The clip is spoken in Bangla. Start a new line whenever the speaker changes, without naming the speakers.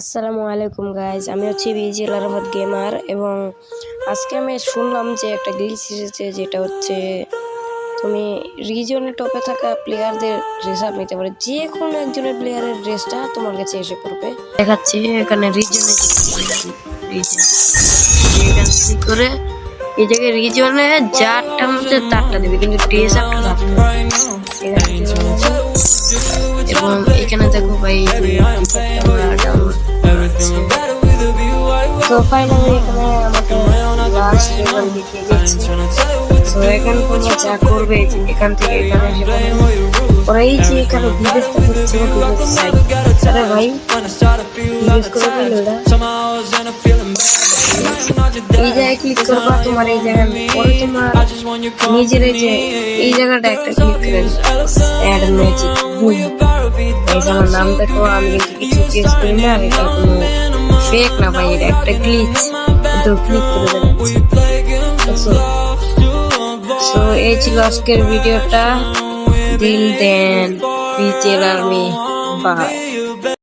আসসালামু আলাইকুম গাইজ আমি হচ্ছি বিজিএল আরাফাত গেমার এবং আজকে আমি শুনলাম যে একটা গ্লিচ এসেছে যেটা হচ্ছে তুমি রিজনে টপে থাকা প্লেয়ারদের ড্রেস আপ নিতে পারো। যে কোনো একজনের প্লেয়ারের ড্রেসটা তোমার কাছে এসে পড়বে। দেখাচ্ছি এখানে রিজনে এখানে ক্লিক করে এই জায়গায় রিজনে যারটা মধ্যে তারটা দেবে, কিন্তু ড্রেস। এবং এখানে দেখো ভাই তো ফাইনালি এখানে আমাকে তো এখানে থেকে এখানে ওরা এই যে এখানে বিদেশটা হচ্ছে ভাই এই জায়গায় ক্লিক করবা তোমার এই জায়গায় নিজের এই যে, এই জায়গাটা একটা ক্লিক করে অ্যাড ম্যাজিক এই আমার নাম দেখো আমি কিছু চেঞ্জ করি না ফেক না ভাই, এটা একটা গ্লিচ তো ক্লিক করে দেবেন সো এই ছিল আজকের ভিডিওটা। দিল দেন বিচেল আর্মি বাই